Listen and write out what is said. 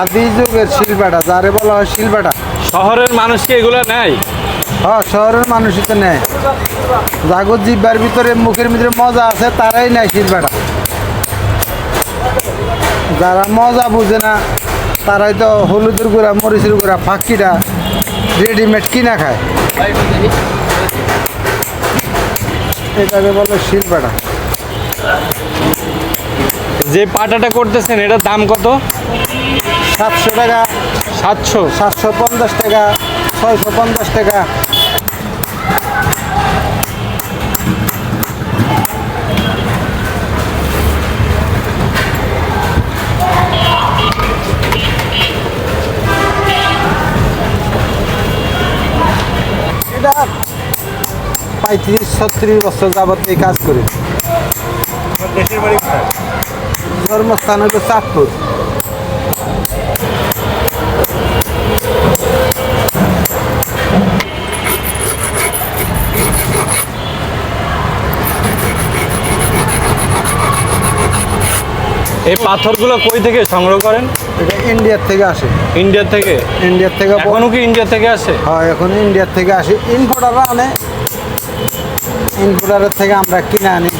আদি যুগের শিল্পাটা যারে বলা হয় শিল্পাটা শহরের মানুষ কি এগুলো নেয়? হ্যাঁ শহরের মানুষই তো নেয়। জাগত জিব্বার ভিতরে মুখের ভিতরে মজা আছে তারাই নেয় শিল্পাটা যারা মজা বুঝে না তারাই তো হলুদের গুঁড়া মরিচের গুঁড়া ফাঁকিটা রেডিমেড কিনা খায়। এটাকে বলে শিল্পাটা যে পাটাটা করতেছেন এটার দাম কত? সাতশো টাকা সাতশো সাতশো পঞ্চাশ টাকা ছয়শো পঞ্চাশ টাকা। এটা পঁয়ত্রিশ ছত্রিশ বছর যাবত এই কাজ করি। জন্মস্থান হলো চাঁদপুর। এই পাথরগুলো কই থেকে সংগ্রহ করেন? এটা ইন্ডিয়ার থেকে আসে। ইন্ডিয়ার থেকে? ইন্ডিয়ার থেকে এখনও কি ইন্ডিয়ার থেকে আসে? হয় এখন ইন্ডিয়ার থেকে আসে। ইনপোর্টাররা আনে। ইনপোর্টারের থেকে আমরা কিনে আনি।